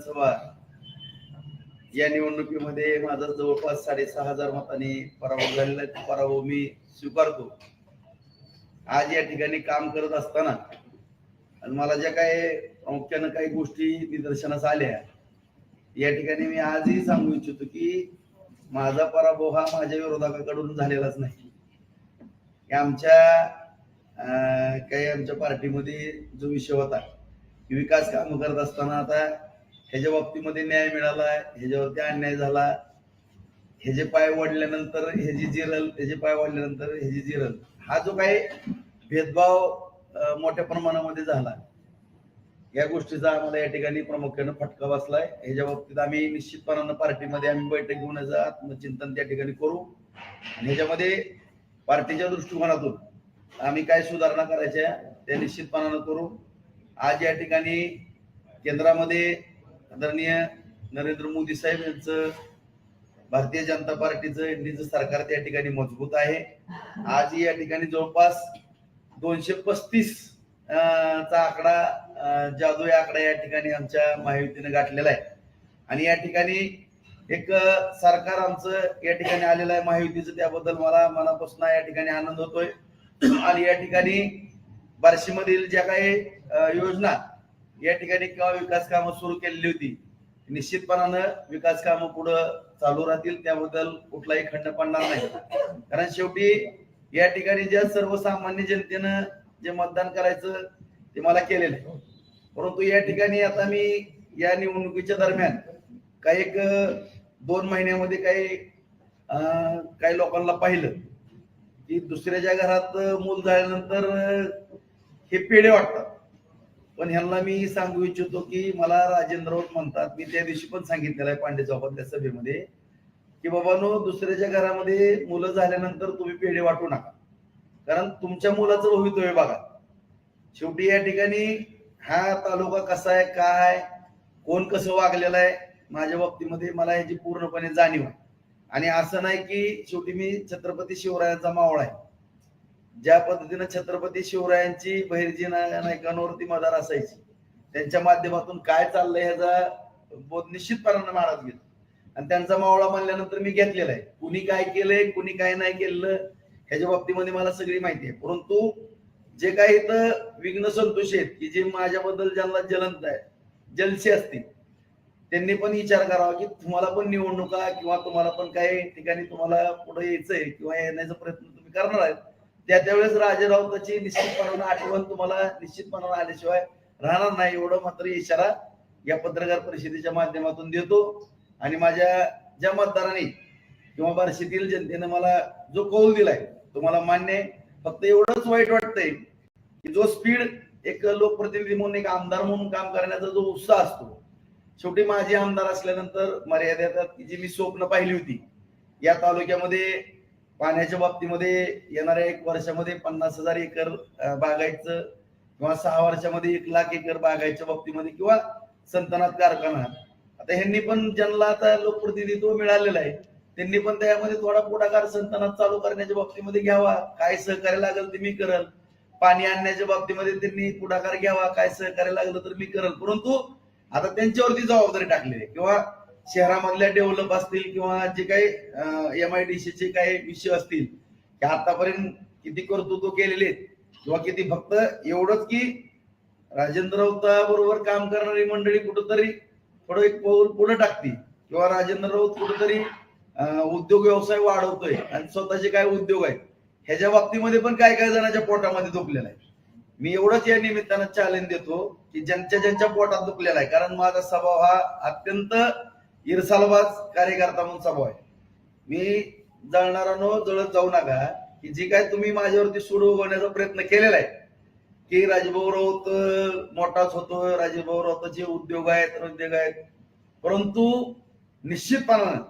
विधानसभा या निवडणुकीमध्ये माझा जवळपास साडेसहा हजार मताने पराभव झालेला पराभव मी स्वीकारतो. आज या ठिकाणी काम करत असताना आणि मला ज्या काही प्रामुख्यानं काही गोष्टी निदर्शनास आल्या या ठिकाणी मी आजही सांगू इच्छितो की माझा पराभव हा माझ्या विरोधकाकडून झालेलाच नाही. आमच्या अं, काही आमच्या पार्टीमध्ये जो विषय होता की विकास काम करत असताना आता ह्याच्या बाबतीमध्ये न्याय मिळाला ह्याच्यावरती अन्याय झाला ह्याचे पाय वाढल्यानंतर ह्याची जिरल त्याचे पाय वाढल्यानंतर हे जी जिरल हा जो काही भेदभाव मोठ्या प्रमाणामध्ये झाला या गोष्टीचा आम्हाला या ठिकाणी प्रामुख्यानं फटका बसलाय. ह्याच्या बाबतीत आम्ही निश्चितपणानं पार्टीमध्ये आम्ही बैठक घेऊन याचं आत्मचिंतन त्या ठिकाणी करू. आणि ह्याच्यामध्ये पार्टीच्या दृष्टिकोनातून आम्ही काय सुधारणा करायच्या त्या निश्चितपणानं करू. आज या ठिकाणी केंद्रामध्ये आदरणीय नरेंद्र मोदी साहेब यांचं भारतीय जनता पार्टीचं एनडीचं सरकार त्या ठिकाणी मजबूत आहे. आज या ठिकाणी जवळपास दोनशे पस्तीस चा आकडा जादू या आकडा या ठिकाणी आमच्या महायुतीने गाठलेला आहे. आणि या ठिकाणी एक सरकार आमचं या ठिकाणी आलेलं आहे महायुतीचं त्याबद्दल मला मनापासून या ठिकाणी आनंद होतोय. आणि या ठिकाणी बार्शीमधील ज्या काही योजना या ठिकाणी केव्हा विकास कामं सुरू केलेली होती निश्चितपणानं विकास कामं पुढं चालू राहतील त्याबद्दल कुठलाही खंड पडणार नाही. कारण शेवटी या ठिकाणी ज्या सर्वसामान्य जनतेनं जे मतदान करायचं ते मला केलेलं आहे. परंतु या ठिकाणी आता मी या निवडणुकीच्या दरम्यान काही एक दोन महिन्यामध्ये काही अं, काही लोकांना पाहिलं की दुसऱ्याच्या घरात मूल झाल्यानंतर हे पेढे वाटतात. पण ह्यांना मी सांगू इच्छितो की मला राजेंद्र राऊत म्हणतात मी त्या दिवशी पण सांगितलेलं आहे पांडे चौकातल्या सभेमध्ये की बाबानो दुसऱ्याच्या घरामध्ये मुलं झाल्यानंतर तुम्ही पेढे वाटू नका. कारण तुमच्या मुलाचं भवितव्य बघा. शेवटी या ठिकाणी हा तालुका कसा आहे काय कोण कसं वागलेलं आहे माझ्या बाबतीमध्ये मला याची पूर्णपणे जाणीव आहे. आणि असं नाही की शेवटी मी छत्रपती शिवरायांचा मावळा आहे. ज्या पद्धतीनं छत्रपती शिवरायांची बहिर्जी नायकांवरती मदार असायची त्यांच्या माध्यमातून काय चाललंय ह्याचा बोध निश्चितपणानं महाराज घेतो आणि त्यांचा मावळा म्हणल्यानंतर मी घेतलेला आहे. कुणी काय केलंय कुणी काय नाही केलं ह्याच्या बाबतीमध्ये मला सगळी माहिती आहे. परंतु जे काही इथं विघ्न संतोष आहेत की जे माझ्याबद्दल ज्यांना जलंत आहे जलसी असतील त्यांनी पण विचार करावा की तुम्हाला पण निवडणुका किंवा तुम्हाला पण काही ठिकाणी तुम्हाला पुढे यायचंय किंवा येण्याचा प्रयत्न तुम्ही करणार आहेत. त्या त्यावेळेस राजे राऊताची निश्चितपणानं आठवण तुम्हाला निश्चितपणानं आल्याशिवाय राहणार नाही. एवढं मात्र इशारा या पत्रकार परिषदेच्या माध्यमातून देतो. आणि माझ्या ज्या मतदारांनी किंवा बार्शीतील जनतेने मला जो कौल दिलाय तो मला मान्य आहे. फक्त एवढंच वाईट वाटतंय की जो स्पीड एक लोकप्रतिनिधी म्हणून एक आमदार म्हणून काम करण्याचा जो उत्साह असतो शेवटी माझे आमदार असल्यानंतर मर्यादा की जी मी स्वप्न पाहिली होती. या तालुक्यामध्ये पाण्याच्या बाबतीमध्ये येणाऱ्या एक वर्षामध्ये पन्नास हजार एकर बागायचं किंवा सहा वर्षामध्ये एक लाख एकर बागायच्या बाबतीमध्ये किंवा संतनात कारखाना. आता ह्यांनी पण ज्यांना आता लोकप्रतिनिधित्व मिळालेलं आहे त्यांनी पण त्यामध्ये थोडा पुढाकार संतनात चालू करण्याच्या बाबतीमध्ये घ्यावा. काय सहकार्य लागेल ते मी करल. पाणी आणण्याच्या बाबतीमध्ये त्यांनी पुढाकार घ्यावा. काय सहकार्य लागलं तर मी करल. परंतु आता त्यांच्यावरती जबाबदारी टाकली आहे. किंवा शहरामधल्या डेव्हलप असतील किंवा जे काही एम आय डी चे काही विषय असतील की आतापर्यंत किती कर्तृत्व केलेले किंवा किती फक्त एवढंच की राजेंद्र बरोबर काम करणारी मंडळी कुठंतरी थोडं एक पाऊल पुढे टाकते किंवा राजेंद्र राऊत कुठंतरी उद्योग व्यवसाय वाढवतोय आणि स्वतःचे काय उद्योग आहेत ह्याच्या बाबतीमध्ये पण काही काही जणांच्या पोटामध्ये दुखलेला आहे. मी एवढंच या निमित्तानं चॅलेंज देतो की ज्यांच्या ज्यांच्या पोटात दुखलेला आहे कारण माझा स्वभाव हा अत्यंत इरसालबाज कार्यकर्ता म्हणून सभा आहे. मी जळणारानो जळत जाऊ नका की जी काय तुम्ही माझ्यावरती सूड उगवण्याचा प्रयत्न केलेला आहे की राजभाऊ राऊत मोठाच होतो राजभाऊ राऊताचे उद्योग आहेत उद्योग आहेत. परंतु निश्चितपणानं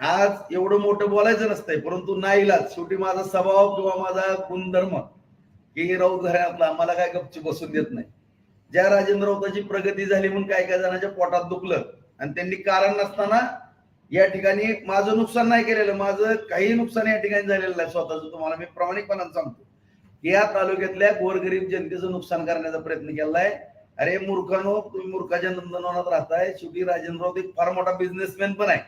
आज एवढं मोठं बोलायचं नसतंय परंतु नाईलाज शेवटी माझा स्वभाव किंवा माझा गुणधर्म की राऊत घरातला मला काय गपची बसून देत नाही. ज्या राजेंद्र राऊताची प्रगती झाली म्हणून काही काय जणांच्या पोटात दुखलं आणि त्यांनी कारण नसताना या ठिकाणी माझं नुकसान नाही केलेलं माझं काही नुकसान या ठिकाणी झालेलं नाही स्वतःच तुम्हाला मी प्रामाणिकपणाने सांगतो. या तालुक्यातल्या गोरगरीब जनतेचं नुकसान करण्याचा प्रयत्न केलाय. अरे मूर्खानो तुम्ही मूर्खाच्या नंदनवनात राहताय. शेवटी राजेंद्रराव एक फार मोठा बिझनेसमॅन पण आहे.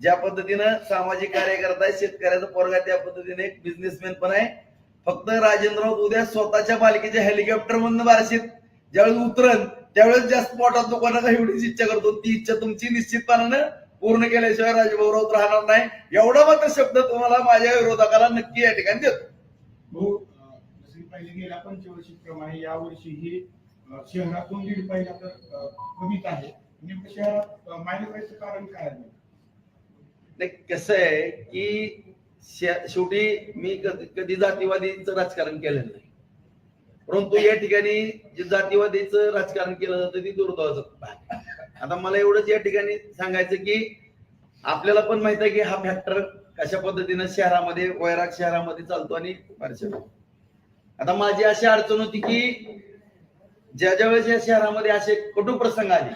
ज्या पद्धतीनं सामाजिक कार्य करताय शेतकऱ्याचा पोरगा त्या पद्धतीने एक बिझनेसमॅन पण आहे. फक्त राजेंद्रराव उद्या स्वतःच्या मालकीच्या हेलिकॉप्टर मधनं बारशीत. ज्यावेळेस उतरन त्यावेळेस जास्त पोटात दुकानाचा एवढीच इच्छा करतो ती इच्छा तुमची निश्चितपणानं पूर्ण केल्याशिवाय राजभाऊ राऊत राहणार नाही. एवढा मात्र शब्द तुम्हाला माझ्या विरोधकाला नक्की या ठिकाणी देतो. गेल्या पंचवर्षीप्रमाणे यावर्षी ही अं, शहरातून दीड पहिला तर कमीच आहे. नेमकं शहरात मागे जायचं कारण काय आहे? नाही कसं आहे की शेवटी मी कधी कधी जातीवादीचं राजकारण केलेलं नाही. परंतु या ठिकाणी जे जातीवादीचं राजकारण केलं जातं ते दुर्दैवाचं आता मला एवढंच या ठिकाणी सांगायचं की आपल्याला पण माहीत आहे की हा फॅक्टर कशा पद्धतीनं शहरामध्ये वैराग शहरामध्ये चालतो आणि आता माझी अशी अडचण होती की ज्या ज्या वेळेस या शहरामध्ये असे कटू प्रसंग आले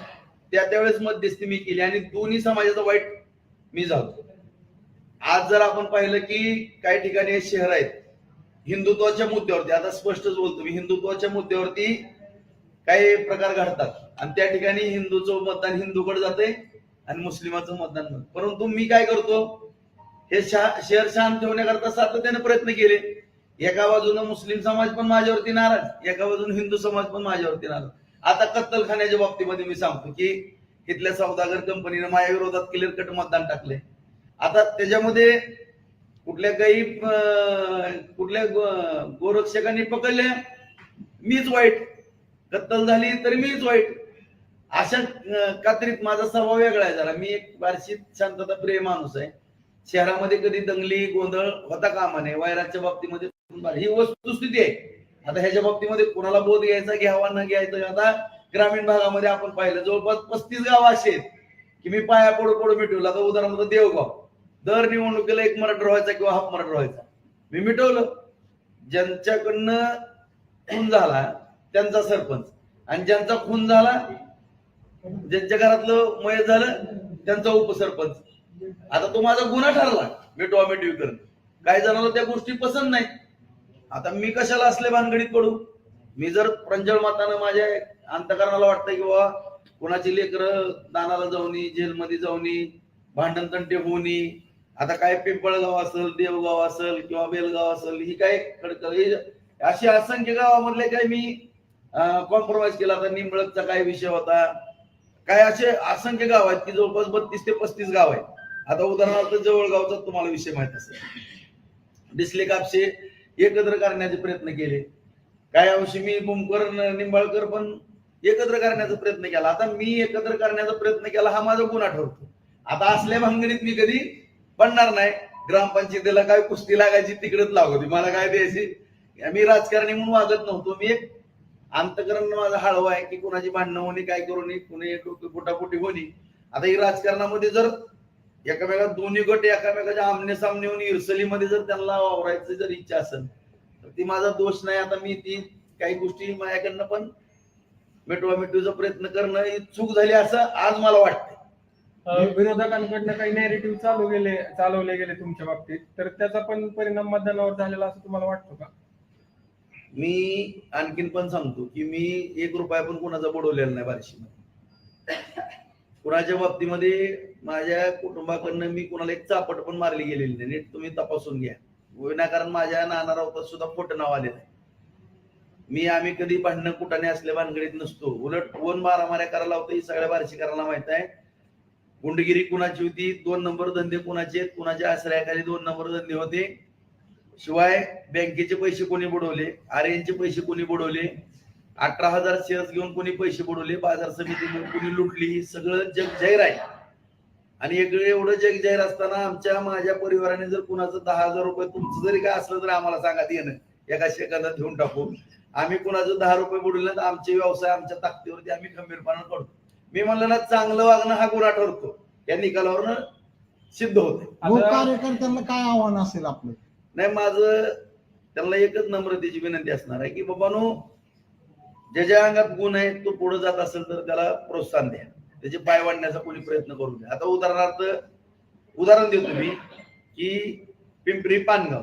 त्या त्यावेळेस मध्यस्थी मी केली आणि दोन्ही समाजाचं वाईट मी झालो आज जर आपण पाहिलं की काही ठिकाणी हे शहर आहेत हिंदुत्वाच्या मुद्द्यावरती आता स्पष्टच बोलतो मी हिंदुत्वाच्या मुद्द्यावरती काही प्रकार घडतात. आणि त्या ठिकाणी हिंदूचं मतदान हिंदूकडे जाते आणि मुस्लिमाचं मतदान परंतु मी काय करतो हे शहर शांत ठेवण्याकरता सातत्याने प्रयत्न केले. एका बाजूनं मुस्लिम समाज पण माझ्यावरती नाराज एका बाजून हिंदू समाज पण माझ्यावरती नाराज. आता कत्तलखान्याच्या बाबतीमध्ये मी सांगतो की इथल्या सौदागर कंपनीनं माझ्या विरोधात क्लिअर कट मतदान टाकले आता त्याच्यामध्ये कुठल्या काही कुठल्या गोरक्षकांनी पकडल्या मीच वाईट. कत्तल झाली तरी मीच वाईट. अशा कात्रीत माझा स्वभाव वेगळा आहे जरा. मी एक बारशी शांतता प्रिय माणूस आहे. शहरामध्ये कधी दंगली गोंधळ होता कामा नये वैराच्या बाबतीमध्ये ही वस्तुस्थिती आहे. आता ह्याच्या बाबतीमध्ये कोणाला बोध घ्यायचा घ्यावा न घ्यायचा आता ग्रामीण भागामध्ये आपण पाहिलं. जवळपास पस्तीस गाव असे आहेत. की मी पाया पडू पडू मिटवला. तर उदाहरणार्थ देवगाव. दर निवडणुकीला एक मराठा व्हायचा किंवा हाफ मराठा व्हायचा. मी मिटवलं. ज्यांच्याकडनं खून झाला त्यांचा सरपंच. आणि ज्यांचा खून झाला ज्यांच्या घरातलं मय झालं त्यांचा उपसरपंच. आता तो माझा गुन्हा ठरला मिटवा मिटवी करणं काही जणांना त्या गोष्टी पसंत नाही. आता मी कशाला असले भानगडीत पडू? मी जर प्रंजळ मातानं माझ्या अंतकरणाला वाटतं की बाबा कोणाची लेकरं दानाला जाऊनी जेलमध्ये जाऊनी भांडण तंटे होऊनी आता काय पिंपळगाव असेल देवगाव असेल किंवा बेलगाव असेल ही काय खडकल अशी असंख्य गावामधले काय मी कॉम्प्रोमाइज केला. आता निंबळकचा काय विषय होता? काय असे असंख्य गाव आहेत की जवळपास बत्तीस ते पस्तीस गाव आहेत. आता उदाहरणार्थ जवळगावचा तुम्हाला विषय माहीत असेल. डिस्ले कापशे एकत्र करण्याचे प्रयत्न केले. काय अंशी मी बुमकर निंबाळकर पण एकत्र करण्याचा प्रयत्न केला. आता मी एकत्र करण्याचा प्रयत्न केला हा माझा गुन्हा ठरतो. आता असल्या भांगणीत मी कधी बनणार नाही. ग्रामपंचायतीला काय कुस्ती लागायची तिकडेच लागवती मला काय द्यायची? मी राजकारणी म्हणून वागत नव्हतो. मी एक अंतकरण माझं हळव आहे की कुणाची भांडणं होणे काय करू नये कुणी कुटापुटी होणी. आता ही राजकारणामध्ये जर एकामेका दोन्ही गट एकामेकाच्या आमने सामने होऊन इरसलीमध्ये जर त्यांना वावरायची जर इच्छा असेल तर ती माझा दोष नाही. आता मी ती काही गोष्टी माझ्याकडनं पण मिटवा मिटवीचा प्रयत्न करणं ही चूक झाली असं आज मला वाटतं विरोधकांकडनं काही नॅरेटिव्ह चालू गेले चालवले गेले तुमच्या बाबतीत. तर त्याचा पण परिणाम मतदानावर झालेला असं तुम्हाला वाटतो का? मी आणखीन पण सांगतो की मी एक रुपया पण कोणाचा बुडवलेला नाही बार्शीमध्ये. कुणाच्या बाबतीमध्ये माझ्या कुटुंबाकडनं मी कुणाला एक चापट पण मारली गेलेली नाही. नीट तुम्ही तपासून घ्या. विनाकारण माझ्या नाना राऊतात सुद्धा खोटं नाव आलेलं आहे. मी आम्ही कधी भांडणं कुठाने असल्या भानगडीत नसतो. उलट कोण मारामाऱ्या करायला होतं ही सगळ्या बार्शीकरांना माहीत आहे. गुंडगिरी कुणाची होती? दोन नंबर धंदे कुणाचे कुणाच्या आश्रयाखाली दोन नंबर धंदे होते? शिवाय बँकेचे पैसे कोणी बुडवले? आर्यनचे पैसे कोणी बुडवले? अठरा हजार शेअर्स घेऊन कोणी पैसे बुडवले? बाजार समिती घेऊन कोणी लुटली? सगळं जग जाहीर आहे. आणि एवढं एवढं जग जाहीर असताना आमच्या माझ्या परिवाराने जर कुणाचं दहा हजार रुपये तुमचं जरी काय असलं तर आम्हाला सांगा येणं एका सेकंदात घेऊन टाकू. आम्ही कुणाचं दहा रुपये बुडवले तर आमचे व्यवसाय आमच्या ताकदीवरती आम्ही खंबीरपणा करतो. मी म्हणलं ना चांगलं वागणं हा गुन्हा ठरतो. या निकालावरनं सिद्ध होते कार्यकर्त्यांना काय आव्हान असेल आपलं? नाही माझं त्यांना एकच नम्रतेची विनंती असणार आहे की बाबानो ज्याच्या अंगात गुण आहे तो पुढे जात असेल तर त्याला प्रोत्साहन द्या. त्याचे पाय वाढण्याचा कोणी प्रयत्न करू द्या आता उदाहरणार्थ उदाहरण देतो मी की पिंपरी पानगाव.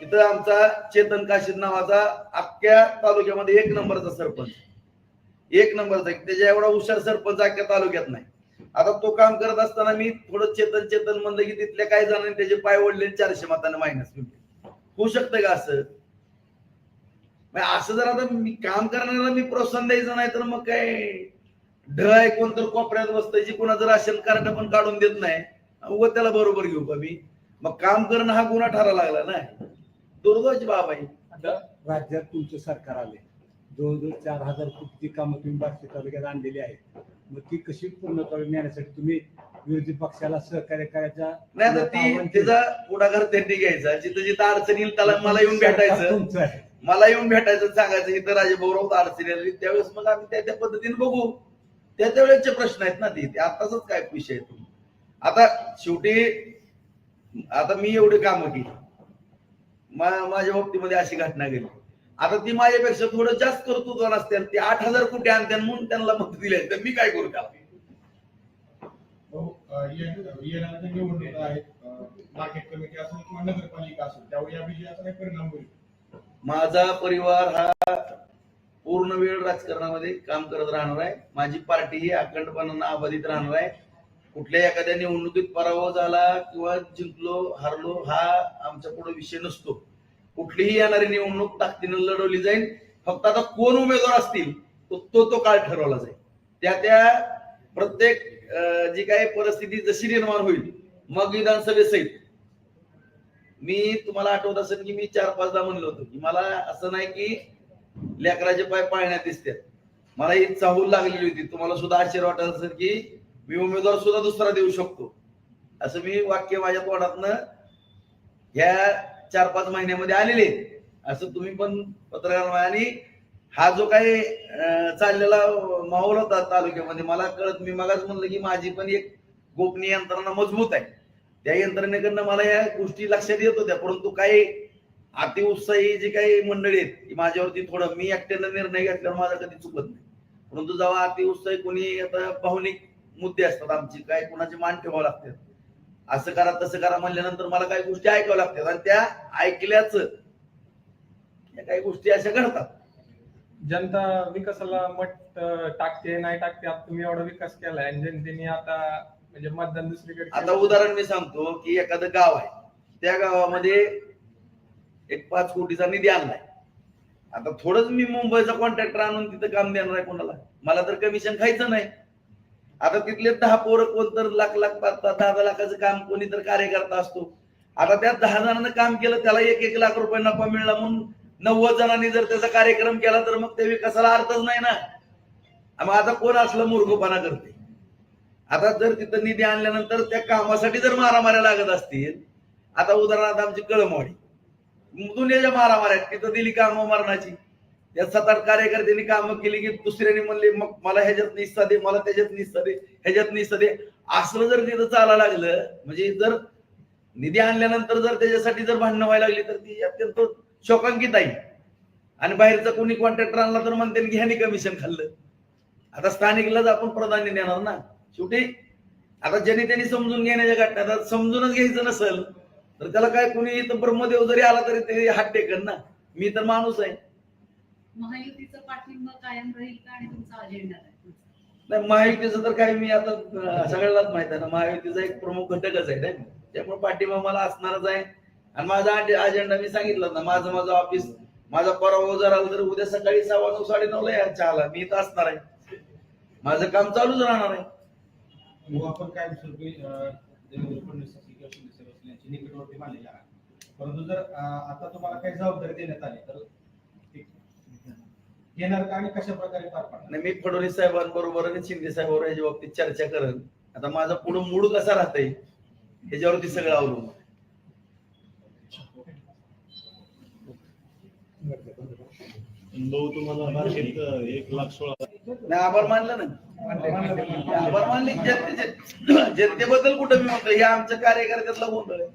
तिथं आमचा चेतन काशीद नावाचा अख्ख्या तालुक्यामध्ये एक नंबरचा सरपंच. एक नंबरचा त्याच्या एवढा हुशार सरपंच अख्या तालुक्यात नाही. आता तो काम करत असताना मी थोडं चेतन चेतन म्हणलं की तिथल्या काही जणांनी त्याचे पाय ओढले चारशे मताने मायनस होऊ शकतं का असं? असं जर आता मी काम करणाऱ्याला मी प्रोत्साहन द्यायचं नाही तर मग काय? ढ आहे कोणतर कोपऱ्यात बसतायची जी कोणाचं राशन कार्ड पण काढून देत नाही. व त्याला बरोबर घेऊ का मी? मग काम करणं हा गुन्हा ठरायला लागला ना. दुर्दैवाची बाब आहे. आता राज्यात तुमचं सरकार आले जवळजवळ चार हजार कोटीची कामं तुम्ही बार्शी तालुक्यात आणलेली आहेत. मग ती कशी पूर्णत्वाला नेण्यासाठी तुम्ही विरोधी पक्षाला सहकार्य करायच्या नाही आता ती त्याचा पुढाकार त्यांनी घ्यायचा. जिथं जिथं अडचण येईल त्याला मला येऊन भेटायचं. तुमचं आहे. मला येऊन भेटायचं सांगायचं इथं राजभाऊराव अडचणी आली त्यावेळेस मग आम्ही त्या त्या पद्धतीने बघू. त्या त्या वेळेचे प्रश्न आहेत ना ते. ते आताच काय विषय आहे तो. आता शेवटी आता मी एवढी कामं केली. मा- माझ्या बाबतीमध्ये अशी घटना घडली. आता ती माझ्यापेक्षा थोडं जास्त कर्तृत्व नसतील ते आठ हजार कोटी आणत्यान म्हणून त्यांना मत दिले तर मी काय करू का भाऊ, अ, ये- येणाऱ्या ज्या निवडणुका आहेत अ, मार्केट कमिटी असेल किंवा नगरपालिका असेल त्यावर या विजयाचा काय परिणाम होईल. माझा परिवार हा पूर्ण वेळ राजकारणामध्ये काम करत राहणार आहे. माझी पार्टी ही अखंडपणानं अबाधित राहणार आहे. कुठल्या एखाद्या निवडणुकीत पराभव झाला किंवा जिंकलो हारलो हा आमच्या पुढे विषय नसतो. कुठलीही येणारी निवडणूक ताकदीनं लढवली जाईल. फक्त आता कोण उमेदवार असतील तो तो, तो काळ ठरवला जाईल. त्या त्या प्रत्येक जी काही परिस्थिती जशी निर्माण होईल मग विधानसभेसहित. मी तुम्हाला आठवत असेल की मी चार पाचदा म्हणलो होतो की मला असं नाही की लेकराचे पाय पाळण्यात दिसतात. मला ही चाहूल लागलेली होती. तुम्हाला सुद्धा आश्चर्य वाटत असेल की मी उमेदवार सुद्धा दुसरा देऊ शकतो. असं मी वाक्य माझ्या तोंडातनं ह्या चार पाच महिन्यामध्ये आलेले आहेत. असं तुम्ही पण पत्रकार आणि हा जो काही चाललेला माहोल होता तालुक्यामध्ये मला कळत मी मगाच म्हणलं की माझी पण एक गोपनीय यंत्रणा मजबूत आहे. त्या यंत्रणेकडनं मला या गोष्टी लक्षात येत होत्या. परंतु काही अतिउत्साही जी काही मंडळी आहेत की माझ्यावरती थोडं मी एकट्यानं निर्णय घेतल्यावर माझा कधी चुकत नाही. परंतु जेव्हा अतिउत्साही कोणी आता भावनिक मुद्दे असतात आमची काय कोणाचे मान ठेवावं लागतात असं करा तसं करा म्हणल्यानंतर मला काही गोष्टी ऐकाव्या लागतात. आणि त्या ऐकल्याच या काही गोष्टी अशा घडतात. जनता विकासाला मत टाकते नाही टाकते आता तुम्ही एवढा विकास केलाय आणि जनतेने आता म्हणजे मतदान दुसरीकडे आता उदाहरण मी सांगतो की एखादं गाव आहे. त्या गावामध्ये एक पाच कोटीचा निधी आणलाय. आता थोडंच मी मुंबईचा कॉन्ट्रॅक्टर आणून तिथं काम देणार आहे कोणाला. मला तर कमिशन खायचं नाही. आता तिथले दहा पोरं कोण तर लाख लाख पाच पाच दहा दहा लाखाचं काम कोणी तर कार्यकर्ता असतो. आता त्या दहा जणांना काम केलं त्याला एक एक लाख रुपये नफा मिळला म्हणून नव्वद जणांनी जर त्याचा कार्यक्रम केला तर मग त्या विकासाला अर्थच नाही ना. मग आता कोण असलं मूर्खपणा करते? आता जर तिथं निधी आणल्यानंतर त्या कामासाठी जर मारामाऱ्या लागत असतील आता उदाहरणार्थ आमची कळमवाडी. दुनियाच्या मारामाऱ्या तिथं दिली कामं मरणाची. या सात आठ कार्यकर्त्यांनी कामं केली की दुसऱ्याने म्हणले मग मला ह्याच्यात निस्सा दे मला त्याच्यात निस्सा दे ह्याच्यात निस्सा दे. असलं जर तिथं चालायला लागलं म्हणजे जर निधी आणल्यानंतर जर त्याच्यासाठी जर भांडणं व्हायला लागली तर ती अत्यंत शोकांकित आहे. आणि बाहेरचा कोणी कॉन्ट्रॅक्टर आणला तर म्हणते की ह्याने कमिशन खाल्लं. आता स्थानिकलाच आपण प्राधान्य देणार ना. शेवटी आता ज्यांनी त्यांनी समजून घेण्याच्या घटना आता समजूनच घ्यायचं नसेल तर त्याला काय कोणी ब्रह्मदेव जरी आला तरी ते हात टेकन ना. मी तर माणूस आहे. महायुतीचा पाठिंबा कायम राहील का आणि तुमचा अजेंडा काय? नाही महायुतीचं तर काय मी आता अं, सगळ्यालाच माहीत आहे ना महायुतीचा एक प्रमुख घटकच आहे ना त्यामुळे पाठिंबा मला असणारच आहे. आणि माझा अजेंडा मी सांगितलं ना माझं माझं ऑफिस माझा पराभव जर आला तर उद्या सकाळी सव्वा नऊ साडे नऊ ला चहाला. मी इथं असणार आहे. माझं काम चालूच राहणार आहे. किंवा आपण काय विसरतोय अ, देवेंद्र फडणवीस असतील किंवा शिंदे साहेब असतील यांची निकटवर्ती मानलेली आहे परंतु जर अ, आता तुम्हाला काही जबाबदारी देण्यात आली तर घेणार का आणि कशा प्रकारे पार पाडणार? आणि मी फडणवीस साहेबांबरोबर आणि शिंदे साहेबांवर याच्या बाबतीत चर्चा करेन. आता माझा पुढे मूड कसा राहतंय ह्याच्यावरती सगळं अवलंबून आहे. भाऊ तुम्हाला मार्केट एक लाख सोळा नाही आभार मानलं ना? आभार मानले जनते जनतेबद्दल कुठं मी म्हणतो हे आमच्या कार्यकर्त्यातला गोंधळ आहे.